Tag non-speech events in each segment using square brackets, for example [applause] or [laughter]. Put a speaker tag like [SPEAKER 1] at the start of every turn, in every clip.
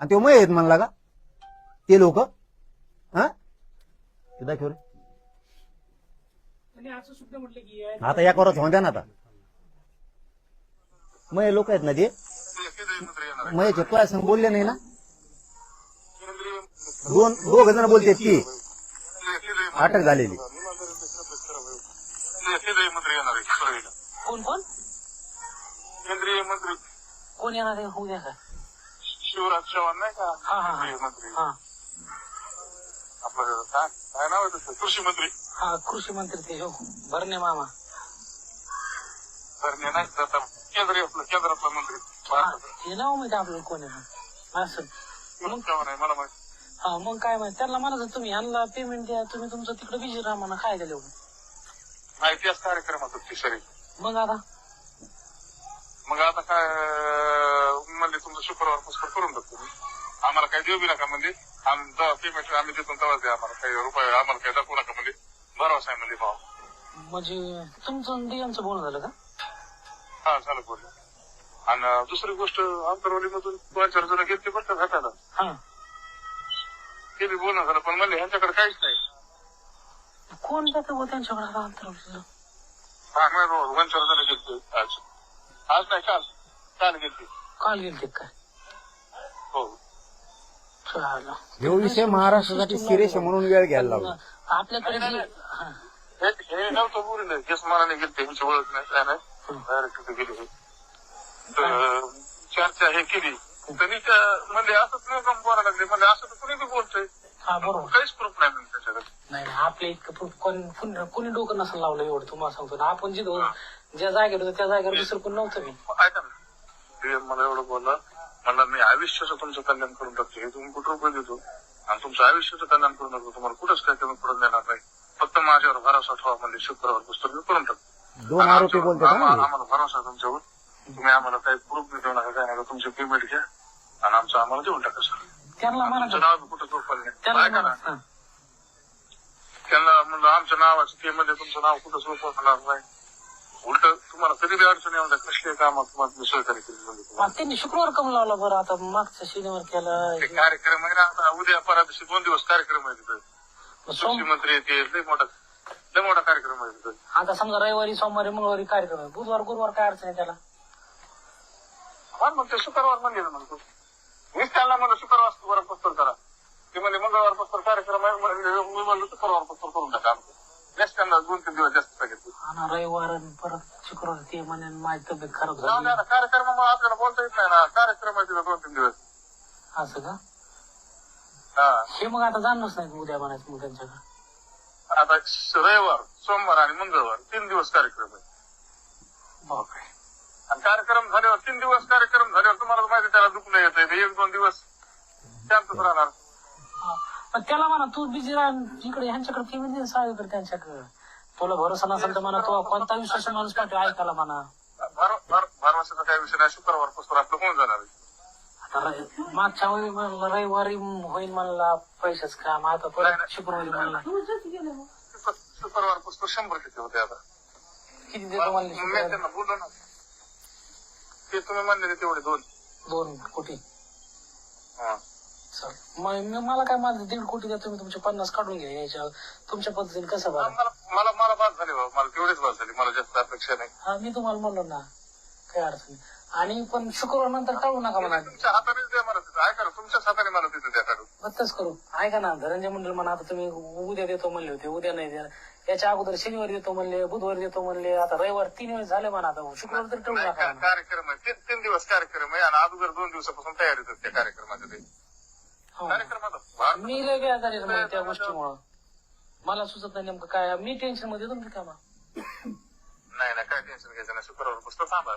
[SPEAKER 1] आणि ते मय आहेत म्हणला का? ते लोक हा? ते दाखव रे.
[SPEAKER 2] आणि असं सुद्धा म्हटलं की या-
[SPEAKER 1] आता या करत होत्या ना आता. मय लोक आहेत ना ते? मयचे तुला संग बोलले नाही ना? दोन दोघ जण बोलते ती अटक झालेली.
[SPEAKER 3] केंद्रीय मंत्री येणार आहे.
[SPEAKER 2] कोण कोण?
[SPEAKER 3] केंद्रीय मंत्री.
[SPEAKER 2] कोण येणार आहे? होऊ द्या का?
[SPEAKER 3] शिवराज चव्हाण नाही का
[SPEAKER 2] हा हा.
[SPEAKER 3] मंत्री
[SPEAKER 2] हा.
[SPEAKER 3] आपलं काय काय नाव आहे त्याचं कृषी मंत्री
[SPEAKER 2] हा कृषी मंत्री ते हो. भरणे मामा.
[SPEAKER 3] धरणे नाही तर आता केंद्रीय आपलं केंद्रातला मंत्री.
[SPEAKER 2] हा
[SPEAKER 3] भारताचा
[SPEAKER 2] हे नाव माहिती आपल्याला कोण? आहे असं
[SPEAKER 3] शिवराज चव्हाण आहे मला माहिती.
[SPEAKER 2] हा मग काय माहिती? त्यांना म्हणायचं तुम्ही यांना पेमेंट द्या तुम्ही तुमचं तिकडे बिझी राहा म्हणा काय झालं एवढं?
[SPEAKER 3] माहितीच कार्यक्रमात ती सरी
[SPEAKER 2] मग आता
[SPEAKER 3] मग आता काय अं, म्हणले तुमचं शुक्रवार पुष्कर करून टाकतो मी आम्हाला काही देऊ बी नका म्हणजे. जेव्हा पेमेंट आम्ही देतो तेव्हा द्या आम्हाला. काही रुपये आम्हाला काही दाखवू नका म्हणजे. भरोसा आहे म्हणजे भाव.
[SPEAKER 2] म्हणजे तुमचं डीएमचं बोलणं झालं का?
[SPEAKER 3] हा झालं बोल आणि दुसरी गोष्ट आंतरवालीमधून दोन चार जण गेले बरं का भेटायला?
[SPEAKER 2] हा.
[SPEAKER 3] ते बी बोलणं झालं पण म्हणले ह्यांच्याकडे काहीच नाही.
[SPEAKER 2] कोण जातं हो त्यांच्याकडे? आता
[SPEAKER 3] हा नाही बाबा दोन चार जण गेले आज. आज नाही काल. काल गेले
[SPEAKER 2] काल गेले ते काय
[SPEAKER 3] हो.
[SPEAKER 1] हे विषय महाराष्ट्रासाठी सिरियस आहे म्हणून वेळ घ्यायला लागला.
[SPEAKER 2] आपल्याकडे जे-. हा.
[SPEAKER 3] हे हे नव्हतं गेले त्यांची ओळख नाही काय नाही.
[SPEAKER 2] हं.
[SPEAKER 3] डायरेक्ट तिथे गेले हे. तर चर्चा हे केली. त्या म्हणजे असंच नाही काम बोलायला लागले. म्हणजे असं तर कुणी बी बोलतोय.
[SPEAKER 2] हा बरोबर.
[SPEAKER 3] काहीच प्रूफ नाही म्हणजे त्याच्याकडे.
[SPEAKER 2] नाही नाही, आपल्या इतकं प्रूफ कोण कोणी- कोणी डोकं नसेल लावलं एवढं तुम्हाला सांगतो ना. आपण जिथं ज्या जागेवर होतो त्या जागेवर दुसरं कोण नव्हतं मी
[SPEAKER 3] ऐका ना. DM मला एवढं बोलला. म्हणला मी आयुष्याचं तुमचं कल्याण करून टाकतो. हे तुम्ही कुठं रुपये देतो? आणि तुमचं आयुष्याचं कल्याण करून टाकतो. तुम्हाला कुठंच काही कमी पडून देणार नाही. फक्त माझ्यावर भरोसा ठेवा म्हणजे शुक्रवार पुस्तक मी करून टाकतो. आम्हाला भरोसा आहे तुमच्यावर. तुम्ही आम्हाला काही प्रूफ बी देऊ नका काय नका. तुमची पेमेंट घ्या. आणि आमचं आम्हाला देऊन टाका सर
[SPEAKER 2] त्यांना
[SPEAKER 3] तुमचं नाव कुठं झोपलं नाही
[SPEAKER 2] त्यांना
[SPEAKER 3] म्हणलं आमच्या नावाचं ते म्हणजे तुमचं नाव कुठं झोपणार नाही. उलट तुम्हाला कधी बी अडचण येऊन जात कसल्या कामात तुम्हाला मी सहकार्य केली म्हणजे
[SPEAKER 2] त्यांनी शुक्रवार कम लावला बरं आता मागचा शनिवार केला
[SPEAKER 3] ते कार्यक्रम आहे ना आता उद्या परा दिवशी दोन दिवस कार्यक्रम आहे तिथं. कृषी
[SPEAKER 2] सोम
[SPEAKER 3] मंत्री येते लय मोठा लय मोठा कार्यक्रम आहे तिथं.
[SPEAKER 2] आता समजा रविवारी सोमवारी मंगळवारी कार्यक्रम आहे. बुधवार गुरुवार काय अडचण आहे त्याला?
[SPEAKER 3] हा मग ते शुक्रवार म्हणले ना म्हणतो. मीच त्यांना म्हणलं शुक्रवार शुक्रवार पस्तर करा. ते म्हणजे मंगळवार पस्तर कार्यक्रम आहे म्हणजे मी म्हणलं शुक्रवार पस्तर करून टाका आमचं. जास्त त्यांना दोन तीन दिवस जास्त सांगितलं
[SPEAKER 2] आणि रविवार आणि परत शुक्रवार ते म्हणे माझी तब्येत खराब
[SPEAKER 3] जाऊ द्या
[SPEAKER 2] झाली
[SPEAKER 3] ना कार्यक्रमामुळे आपल्याला बोलता येत नाही ना कार्यक्रम आहे तिथं दोन तीन दिवस
[SPEAKER 2] असं का
[SPEAKER 3] हा
[SPEAKER 2] हे मग आता जाणच नाही उद्या म्हणायचं मग त्यांच्याकडे
[SPEAKER 3] आता रविवार सोमवार आणि मंगळवार तीन दिवस कार्यक्रम आहे
[SPEAKER 2] बापरे
[SPEAKER 3] आणि कार्यक्रम झाल्यावर तीन दिवस कार्यक्रम झाल्यावर तुम्हाला तर माहिती आहे त्याला दुखणं येत आहे एक दोन दिवस शांतच राहणार.
[SPEAKER 2] पण त्याला म्हणा तू बिझी राह इकडे ह्यांच्याकडे दे साळीकडे त्यांच्याकडे. तुला भरोसा नसेल तर म्हणा तो कोणता विश्वास माणूस पाठव ऐकायला म्हणा.
[SPEAKER 3] भार- भार- भारवासाचा काही विषय नाही शुक्रवारपासून आपलं होऊन जाणार
[SPEAKER 2] मागच्या वेळी म्हणलं रविवारी होईल म्हणला पैसेच काम आता परत. शुक्रवारी म्हणला.
[SPEAKER 3] शुक्र- शुक्रवारपासून शंभर किती होते आता?
[SPEAKER 2] किती देतो म्हणले
[SPEAKER 3] मी
[SPEAKER 2] शुक्रवारी?
[SPEAKER 3] त्यांना बोललो ना. ते तुम्ही म्हणले तेवढे दोन.
[SPEAKER 2] दोन कोटी
[SPEAKER 3] हा.
[SPEAKER 2] मग मला काय माझं दीड कोटी द्या तुम्ही तुमचे पन्नास काढून घ्या याच्या तुमच्या पद्धतीने कसं बरं?
[SPEAKER 3] मला मला मला बाद झाली बाबा मला तेवढीच बाद झाली मला जास्त अपेक्षा नाही.
[SPEAKER 2] हा मी तुम्हाला म्हणलो ना काय अडचण नाही. आणि पण शुक्रवार नंतर काढू नका म्हणा.
[SPEAKER 3] तुमच्या हातानेच द्या मला तिथं. ऐका ना तुमच्याच हाताने मला तिथं द्या काढून.
[SPEAKER 2] बत्तच करू. ऐका ना धनंजय मंडळ म्हणा आता तुम्ही उद्या देतो म्हणले होते उद्या नाही द्या याच्या अगोदर शनिवारी देतो म्हणले बुधवारी देतो म्हणले आता रविवार तीन वेळेस झाले म्हणा आता शुक्रवार तरी ठेवू
[SPEAKER 3] नाही,
[SPEAKER 2] नका
[SPEAKER 3] का-
[SPEAKER 2] म्हणा.
[SPEAKER 3] कार्यक्रम आहे. तीन तीन दिवस कार्यक्रम आहे आणि अगोदर दोन दिवसापासून तयारीत त्या कार्यक्रमाच्या ते.
[SPEAKER 2] हो. मी लय आहे मग त्या गोष्टीमुळं. मला सुचत नाही नेमकं काय. मी टेन्शनमध्ये तुम्ही कामा
[SPEAKER 3] नाही नाही काय टेन्शन घ्यायचं नाही. शुक्रवार पुस्तक थांबा.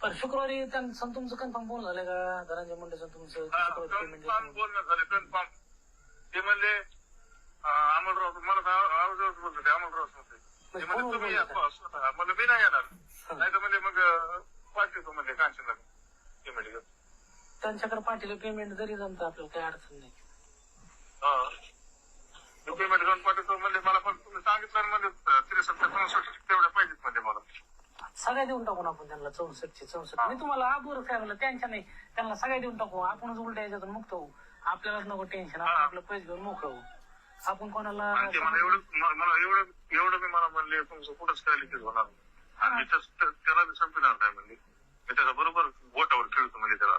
[SPEAKER 2] पण शुक्रवारी त्यांचं तुमचं कन्फर्म बोल झालं का? धनंजय मुंडेचं तुमचं शुक्रवारी पेमेंट
[SPEAKER 3] बोलणं झालं कन्फर्म ते म्हणले अमोलराव मला आवाजावर बोलतो ते अमोलराव म्हणते. ते म्हणजे
[SPEAKER 2] कोण
[SPEAKER 3] तुम्ही या
[SPEAKER 2] बोलतं?
[SPEAKER 3] बा, स्वतः मला मी नाही येणार नाही तर म्हणजे मग अं, पाठवतो म्हणजे कांचनला पेमेंट घेऊन
[SPEAKER 2] त्यांच्याकडे पाठीला पेमेंट जरी जमतं आपल्याला काही अडचण नाही.
[SPEAKER 3] पेमेंट घेऊन पाठवतो म्हणजे मला पण तुम्ही सांगितलं म्हणजे त्रेसष्ट चौसष्ट तेवढ्या पाहिजेत म्हणजे मला.
[SPEAKER 2] सगळ्या देऊन टाकून आपण त्यांना चौसष्टचे चौसष्ट. मी तुम्हाला आबूर सांगलं त्यांच्या नाही. त्यांना सगळ्या देऊन टाकू. आपणच उलट्या याच्यातून मुक्त होऊ. आपल्यालाच नको टेन्शन आपण आपलं पैसे घेऊन मोकळं होऊ. आपण कोणाला
[SPEAKER 3] आणि ते मला एवढं म- मला एवढं एवढं मी मला म्हणले तुमचं कुठंच काय लिकेज होणार नाही. आणि मी तस- त- त्याला बी संपणार नाही म्हणजे मी त्याचा बरोबर बोटावर खेळतो म्हणजे त्याला.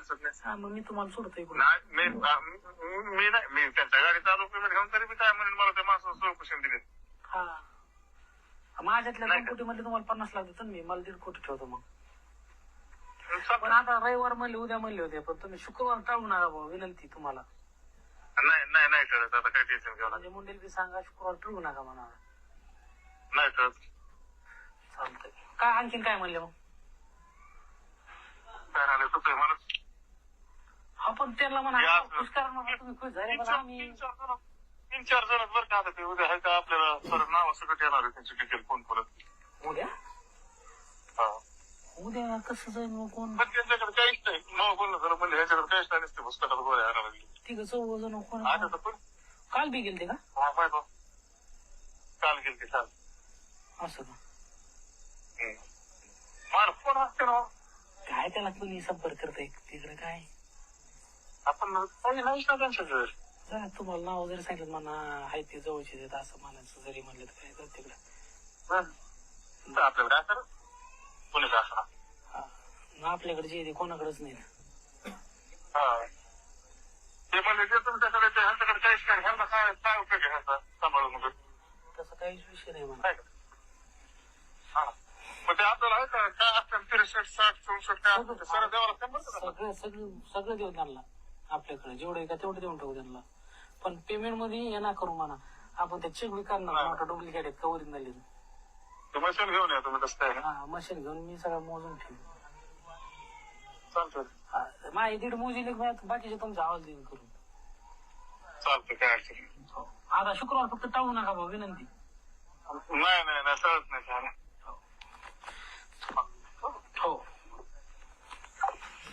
[SPEAKER 3] अडचण नाही
[SPEAKER 2] हा मग मी तुम्हाला सोडतो इकडून
[SPEAKER 3] नाही मी आ, मी मी नाही मी त्यांच्या गाडी चालू पेमेंट घेऊन तरी मी काय म्हणेन मला त्या माणसाला चौकशी दिली
[SPEAKER 2] हा. माझ्यातल्या
[SPEAKER 3] नाही
[SPEAKER 2] दोन
[SPEAKER 3] का?
[SPEAKER 2] कोटी मध्ये तुम्हाला पन्नास लाख देतो ना मी मला दीड कोटी ठेवतो मग. पण. आता रविवार म्हणले उद्या म्हणले होते पण तुम्ही शुक्रवार टाळू नका भाऊ विनंती तुम्हाला.
[SPEAKER 3] नाही नाही नाही करत आता काय टेन्शन घ्यावं
[SPEAKER 2] म्हणजे मुंडेल बी सांगा शुक्रवार टाळू नका म्हणा
[SPEAKER 3] नाही करत.
[SPEAKER 2] चालतंय. काय आणखीन काय म्हणले मग?
[SPEAKER 3] काय मला
[SPEAKER 2] आपण त्यांना म्हणा. खुश करा म्हणा तुम्ही खुश झाले
[SPEAKER 3] चार
[SPEAKER 2] आम्ही.
[SPEAKER 3] तीन चार जण बरं का आता ते उद्या आहे का आपल्याला परत नाव सकट येणार आहे त्यांची डिटेल फोन परत?
[SPEAKER 2] उद्या?
[SPEAKER 3] हा.
[SPEAKER 2] उद्या कसं जाईल मग कोण?
[SPEAKER 3] पण त्यांच्याकडे काहीच नाही. नाव बोलणं झालं म्हणजे ह्याच्याकडे काहीच नाही नसते पुस्तकात गोळ्या आणायला लागली.
[SPEAKER 2] ठीक चौघ जण कोण?
[SPEAKER 3] आता पण.
[SPEAKER 2] काल बी गेलते का?
[SPEAKER 3] हा पाय बा. काल गेलते काल.
[SPEAKER 2] असं का?
[SPEAKER 3] हम्म. मार फोन असते ना?
[SPEAKER 2] काय त्याला तुम्ही संपर्क करताय? तिकडे काय?
[SPEAKER 3] आपण नाहीच ना त्यांच्याकडे
[SPEAKER 2] जा तुम्हाला नाव जरी सांगितलं म्हणा हाय ते जवळचे आहेत असं म्हणायचं जरी म्हणलं तर काय तर तिकडे
[SPEAKER 3] हं. तर आपल्याला काय करा कोणी का असणार
[SPEAKER 2] आपल्याकडे जे आहे ते कोणाकडेच नाही ना.
[SPEAKER 3] हा. ते म्हणले ते तुमच्याकडे ते ह्यांच्याकडे काहीच नाही. ह्यांना काय काय उपयोग आहे ह्यांचा सांभाळून मग
[SPEAKER 2] तसं काहीच विषय नाही म्हणा?
[SPEAKER 3] हा. मग ते आपल्याला आहे का? काय असतं त्रेसष्ट साठ चौसष्ट काय असतं ते? सर देवाला
[SPEAKER 2] सगळं सगळं सगळं देऊ त्यांना. आपल्याकडे. जेवढं आहे का तेवढं देऊन टाकू त्यांना. पण पेमेंटमध्ये हे ना करू म्हणा. आपण ते चेक बी करणार. मोठा डुप्लिकेट आहेत कवरिंग
[SPEAKER 3] तुम्ही मशीन घेऊन या तुम्ही काय?
[SPEAKER 2] हा मशीन घेऊन मी सगळं मोजून ठेवू.
[SPEAKER 3] चालतं
[SPEAKER 2] हा माझी दीड मोजी बाकीचे तुमचा आवाज देऊन करून
[SPEAKER 3] चालतं काय अडचण नाही.
[SPEAKER 2] हो. आता शुक्रवार फक्त टाळू नका भाऊ विनंती.
[SPEAKER 3] नाही नाही नाही चालत नाही.
[SPEAKER 2] हो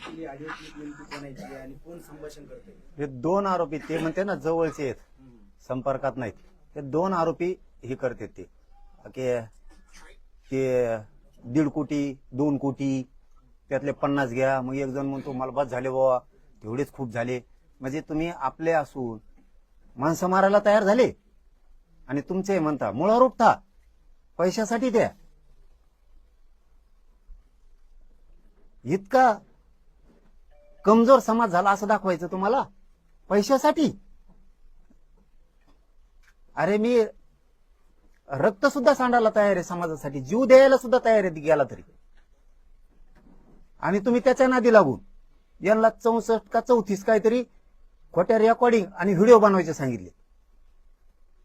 [SPEAKER 4] ऑडिओ क्लिप नेमकी कोणाची आणि कोण संभाषण
[SPEAKER 1] हे दोन आरोपी ते म्हणते ना जवळचे आहेत. संपर्कात नाहीत. ते दोन आरोपी हे करतात ते. ते दीड कोटी दोन कोटी त्यातले पन्नास घ्या. मग एक जण म्हणतो मला बस झाले बाबा तेवढेच खूप झाले. म्हणजे तुम्ही आपले असून माणसं मारायला तयार झाले. आणि तुमचे म्हणता मुळावर उठता पैशासाठी द्या. इतका कमजोर समाज झाला असं दाखवायचं तुम्हाला? पैशासाठी? अरे मी रक्त सुद्धा सांडायला तयार आहे समाजासाठी. जीव द्यायला सुद्धा तयार आहे गेला तरी. आणि तुम्ही त्याच्या नादी लागून यांना चौसष्ट का चौतीस काहीतरी खोट्या रेकॉर्डिंग आणि व्हिडिओ बनवायचे सांगितले.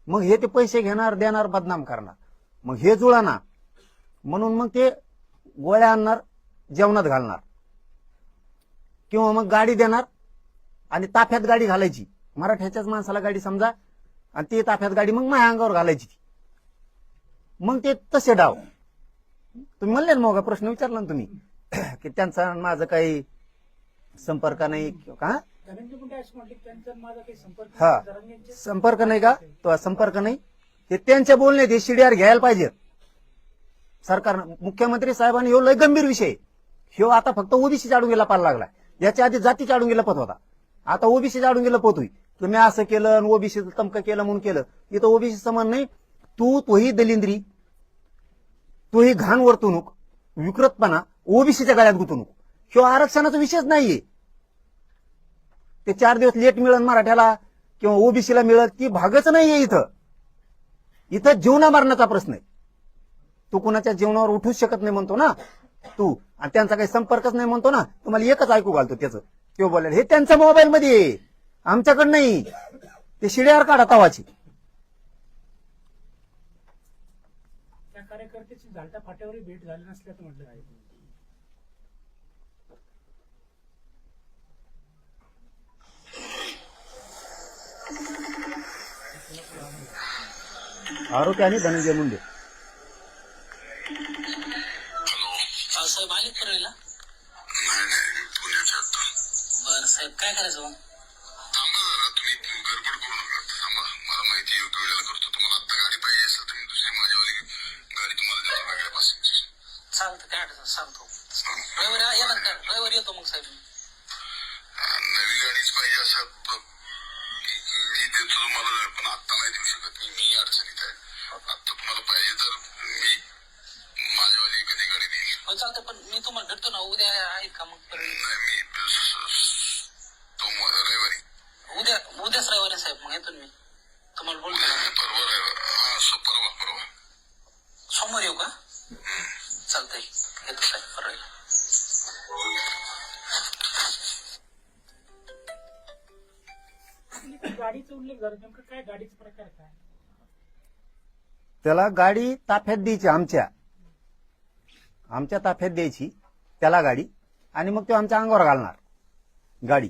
[SPEAKER 1] मग हे ते पैसे घेणार देणार बदनाम करणार. मग हे जुळाना. म्हणून मग ते गोळ्या आणणार जेवणात घालणार. किंवा मग गाडी देणार आणि ताफ्यात गाडी घालायची. मराठ्याच्याच माणसाला गाडी समजा आणि ते ताफ्यात गाडी मग माझ्या अंगावर घालायची ती. मग ते तसे डाव. तुम्ही म्हणले ना मग प्रश्न विचारला ना तुम्ही [clears throat] की त्यांचा माझं काही संपर्क नाही किंवा का? हा. संपर्क नाही का? तो संपर्क नाही. ते त्यांच्या बोलण्यात हे शिडीआर घ्यायला पाहिजेत सरकारनं मुख्यमंत्री साहेबांनी ह्यो लय गंभीर विषय. ह्यो आता फक्त ओबीसी चाडून पार लागला याच्या आधी जाती चाडून गेला पत होता. आता ओबीसी चाडून गेला पोत तुम्ही असं केलं ओबीसी तमकं केलं म्हणून केलं. इथं ओबीसी समान नाही. तू तोही दलिंद्री. तोही घाण वर्तणूक. विकृतपणा. ओबीसीच्या गळ्यात गुंतवणूक. किंवा आरक्षणाचा विषयच नाहीये. ते चार दिवस लेट मिळत मराठ्याला किंवा ओबीसीला मिळत ती भागच नाहीये इथं. इथं जीवना मारण्याचा प्रश्न आहे. तू कुणाच्या जीवनावर उठूच शकत नाही म्हणतो ना. तू. आणि त्यांचा काही संपर्कच नाही म्हणतो ना. तुम्हाला एकच ऐकू घालतो त्याचं. किंवा बोलायला हे त्यांच्या मोबाईल मध्ये आमच्याकडे नाही. ते शिड्यावर काढा तवाची.
[SPEAKER 4] त्या कार्यकर्त्याची झालटा फाट्यावर भेट झाली नसल्याचं म्हटलं आहे.
[SPEAKER 1] आरोपी आणि धनंजय मुंडे.
[SPEAKER 5] पुण्याच्या आता
[SPEAKER 2] बरं साहेब काय करायचं
[SPEAKER 5] थांबा जरा तुम्ही गडबड करू नका. थांबा मला माहिती योग्य वेळेला करतो. तुम्हाला आता गाडी पाहिजे असेल तर मी दुसरी माझ्यावाली गाडी तुम्हाला वेगळ्या पासूनची
[SPEAKER 2] चालतं काय अडचण सांगतो. रविवारी येणार का रविवारी येतो मग साहेब.
[SPEAKER 5] नवी गाडीच पाहिजे असं मी देतो तुम्हाला पण आता नाही देऊ शकत मी. मी अडचणीत आहे आता तुम्हाला पाहिजे तर मी माझ्यावाली कधी गाडी देईल
[SPEAKER 2] हो चालतं पण मी तुम्हाला भेटतो ना उद्या आहेत का मग
[SPEAKER 5] नाही मी तो रविवारी.
[SPEAKER 2] उद्या उद्याच रविवारी साहेब मग येतो ना मी. तुम्हाला बोलतो ना.
[SPEAKER 5] परवा रविवार हा सो परवा परवा.
[SPEAKER 2] सोमवार येऊ का? चालतंय. येतो साहेब
[SPEAKER 4] गाडीचा उल्लेख झाला नेमकं काय? गाडीचा प्रकार काय?
[SPEAKER 1] त्याला गाडी ताफ्यात द्यायची आमच्या. आमच्या ताफ्यात द्यायची त्याला गाडी आणि मग तो आमच्या अंगावर घालणार. गाडी.